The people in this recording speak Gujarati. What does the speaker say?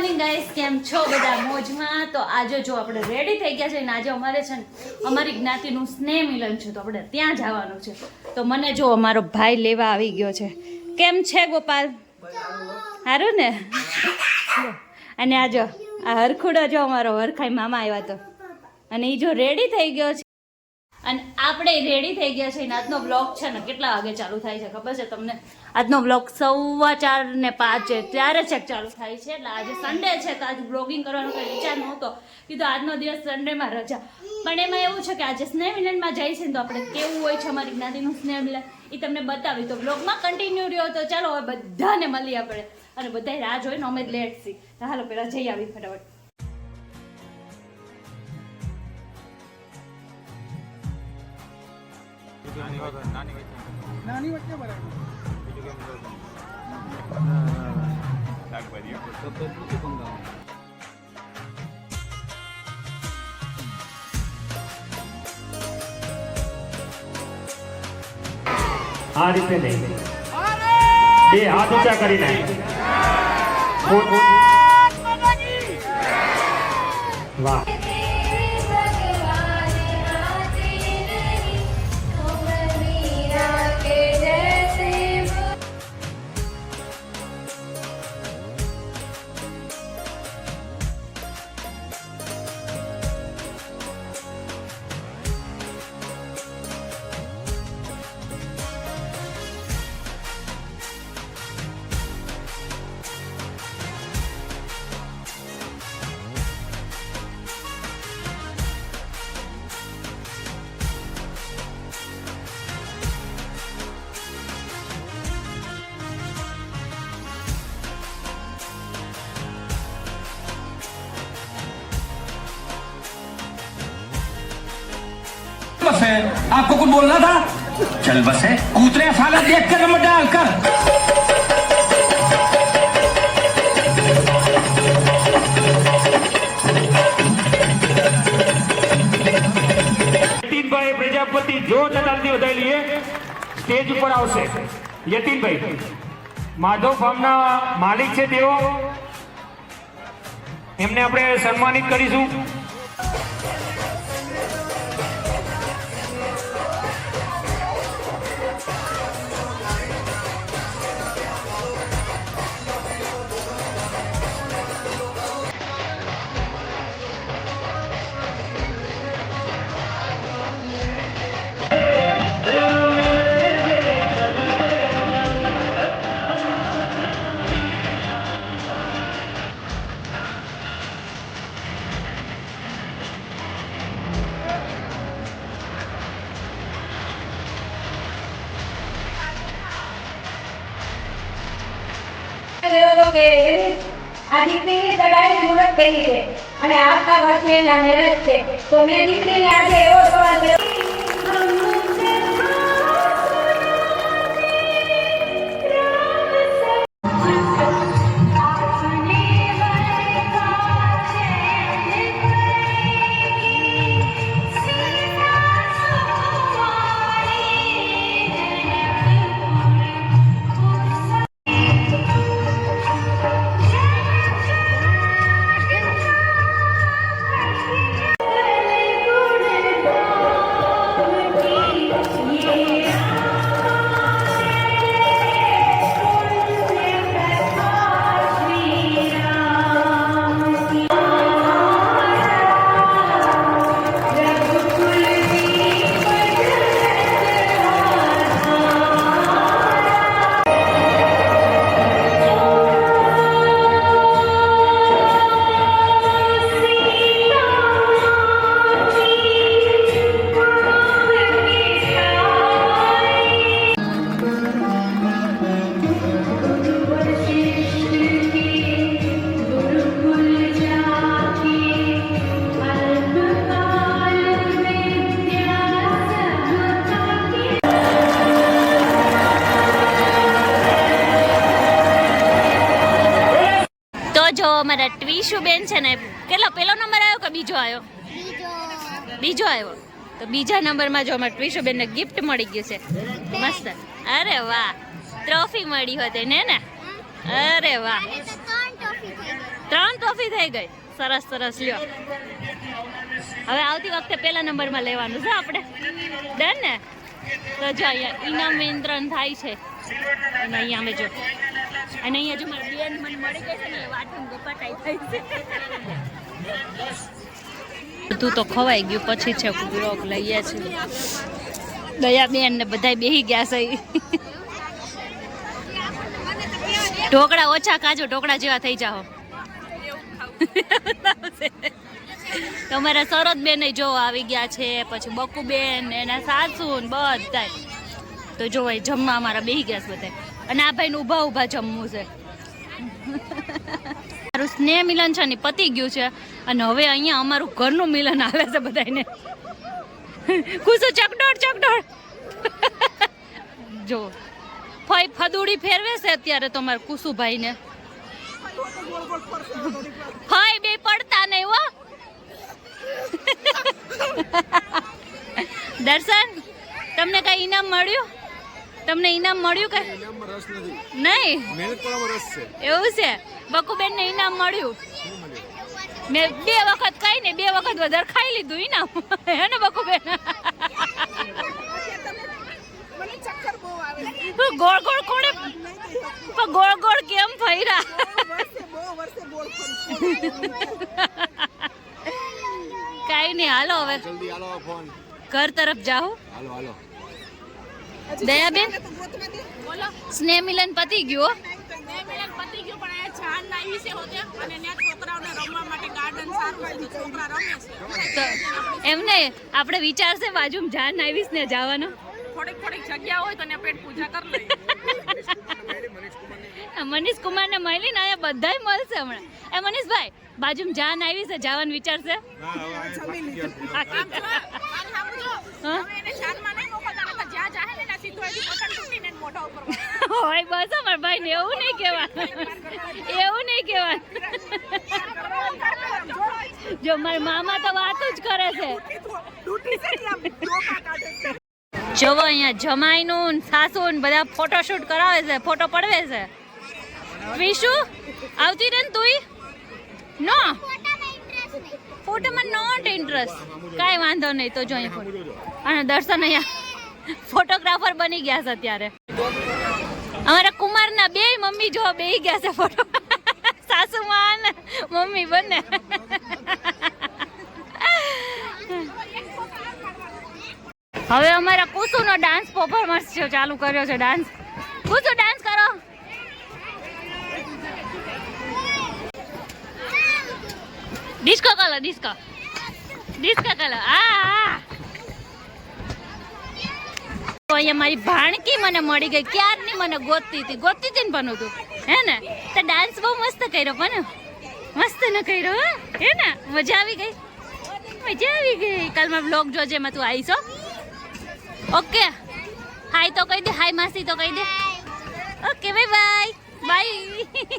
મોર્નિંગ ગાઈસ કેમ છો બધા? મોજમાં? તો આજે જો આપણે રેડી થઈ ગયા છે ને આજે અમારે છે ને, અમારી જ્ઞાતિનું સ્નેહ મિલન છે, તો આપણે ત્યાં જવાનું છે. તો મને જો અમારો ભાઈ લેવા આવી ગયો છે. કેમ છે, ગોપાલ? સારું ને? અને આ આ હરખુડો જો અમારો હરખાઈ મામા આવ્યા તો. અને એ જો રેડી થઈ ગયો છે. અને આપણે રેડી થઈ ગયા છે આજનો બ્લોગ છે ને કેટલા વાગે ચાલુ થાય છે ખબર છે તમને? આજનો બ્લોગ સવા ચાર ને પાંચે ત્યારે ચેક ચાલુ થાય છે. એટલે આજે સન્ડે છે, તો આજે બ્લોગિંગ કરવાનો કોઈ વિચાર નહોતો. કીધું આજનો દિવસ સન્ડેમાં રજા. પણ એમાં એવું છે કે આજે સ્નેહ મિલનમાં જઈશું છે ને તો આપણે કેવું હોય છે અમારી જ્ઞાતિનું સ્નેહ મિલન એ તમને બતાવી. તો બ્લોગમાં કન્ટિન્યુ રહ્યો તો ચાલો હવે બધાને મળીએ આપણે. અને બધા રાહ જોઈને અમે લેટ સી હાલો પહેલાં જઈ આવી ફટાફટ. નાની વચ્ચે બરાબર. આ રીતે નહીં. બે હાથ ઊંચા કરીને. વાહ. आपको कुछ बोलना था चल बस है कूतरे साला देख कर नंबर डाल कर યતીનભાઈ પ્રજાપતિ જો ચટાલથી વધારી લઈએ સ્ટેજ ઉપર આવશે યતીનભાઈ માધવ ફાર્મના માલિક છે તેઓ એમને આપણે સન્માનિત કરીશું આ દીકરીની સગાઈની મુહૂર્ત છે. અને આવતા વર્ષે એના મેરેજ છે. તો મેં દીકરીને આજે એવો સવાલ કર્યો અમારા ટ્વીશુ બેન છે ને કેટલો પહેલો નંબર આવ્યો કે બીજો આવ્યો? બીજો. આવ્યો. તો બીજા નંબરમાં જો અમારા ટ્વીશુ બેનને ગિફ્ટ મળી ગયું છે. મસ્ત. અરે વાહ. ટ્રોફી મળી હતી ને ને? અરે વાહ. ત્રણ ટ્રોફી થઈ ગઈ. સરસ સરસ. લ્યો. હવે આવતી વખતે પહેલા નંબરમાં લેવાનું. છે આપણે. ડન ને? તો જો અહીંયા ઇનામ વિતરણ થાય છે. અને અહીંયા અમે જો અને અહીંયા જો મારી બેન મને મળી ગઈ છે ને, એ ગપ્પા ટાઈપ થઈ છે. તું તો ખવાઈ ગયું, પછી છે બ્લોગ લઈએ છીએ. દયાબેન ને બધા બેહી ગયા છે. ઢોકળા ઓછા કાજો ઢોકળા જેવા થઈ જાઓ. તમારા શરદ બેન જો આવી ગયા છે, પછી બકુબેન એના સાસુ બધા તો જો જમવા અમારા બેહી ગયા છે બધા અને આ ભાઈને ઊભા ઊભા જમવું છે. મારું સ્નેહ મિલન છે ને પતી ગયું છે અને હવે અહીંયા અમારું ઘરનું મિલન આવે છે બધાને કુસુ ચકડોળ ચકડોળ. જો, ફઈ ફદુડી ફેરવે છે અત્યારે તો મારા કુસુભાઈને. ફઈ બે પડતા નહીં હો. દર્શન, તમને કઈ ઇનામ મળ્યું? તમને ઇનામ મળ્યું કે નહીં? એવું છે? બકુબેન ને ઇનામ મળ્યું? મેં બે વખત ખાઈ ને બે વખત વધારે ખાઈ લીધું ઇનામ હે ને બકુબેન? ગોળ ગોળ કોણે ગોળ ગોળ કેમ ફર્યા? કાઈ નહીં હાલો હવે. ઘર તરફ જાઓ. દયાબેન? સ્નેહ મિલન પતી ગયું એમને પતી ગયું પણ અહીંયા જાન લાવી છે હોતે. અને ત્યાં છોકરાઓને રમવા માટે ગાર્ડન સારું હોય તો છોકરા રમે છે. તો એમ નહીં આપણે વિચારશે બાજુમાં જાન આવીશ ને જવાનો. થોડીક થોડીક જગ્યા હોય તો પેટ પૂજા કરી લઈએ. મનીષ કુમાર ને મળી ને બધા બધાય મળશે હમણાં. એ મનીષભાઈ બાજુમાં જાન આવી છે જવાનું વિચારશે જાહે ને સીધો પતંગ તૂટીને મોઢા ઉપર હોય બસ અમારા ભાઈ ને એવું નહીં કહેવાનું. એવું નહીં કહેવાનું. જો મારા મામા તો વાત જ કરે છે. જોવો અહીંયા જમાઈનું ને સાસુ ને બધા ફોટોશૂટ કરાવે છે ફોટો પડવે છે. વિશુ આવતી ને તુંય? નો? ફોટોમાં નોટ ઇન્ટરેસ્ટ કાંઈ વાંધો નહીં તો જો અહીંયા ફોટો. અને દર્શન અહીંયા. ફોટોગ્રાફર બની ગયા છે અત્યારે. અમારા કુમારના બે મમ્મી જો બે ગયા છે ફોટો. સાસુમાં ને મમ્મી બંને. હવે અમારા કુસુનો ડાન્સ પરફોર્મન્સ છે ચાલુ કર્યો છે ડાન્સ કુસુ ડાન્સ કરો. ડિસ્કો કરો ડિસ્કો ડિસ્કો આ આ. અહીંયા મારી ભાણકી મને મળી ગઈ. ક્યારની મને ગોતતી હતી? ગોતતી હતી ને પણ તું. હે ને? તો ડાન્સ બહુ મસ્ત કર્યો પણ મસ્ત ન કર્યો હો? ને? મજા આવી ગઈ? મજા આવી ગઈ. કાલમાં બ્લોગ જોજે એમાં તું આવીશ ઓકે. હાય તો કહી દે. હાય માસી તો કહી દે. Okay bye bye bye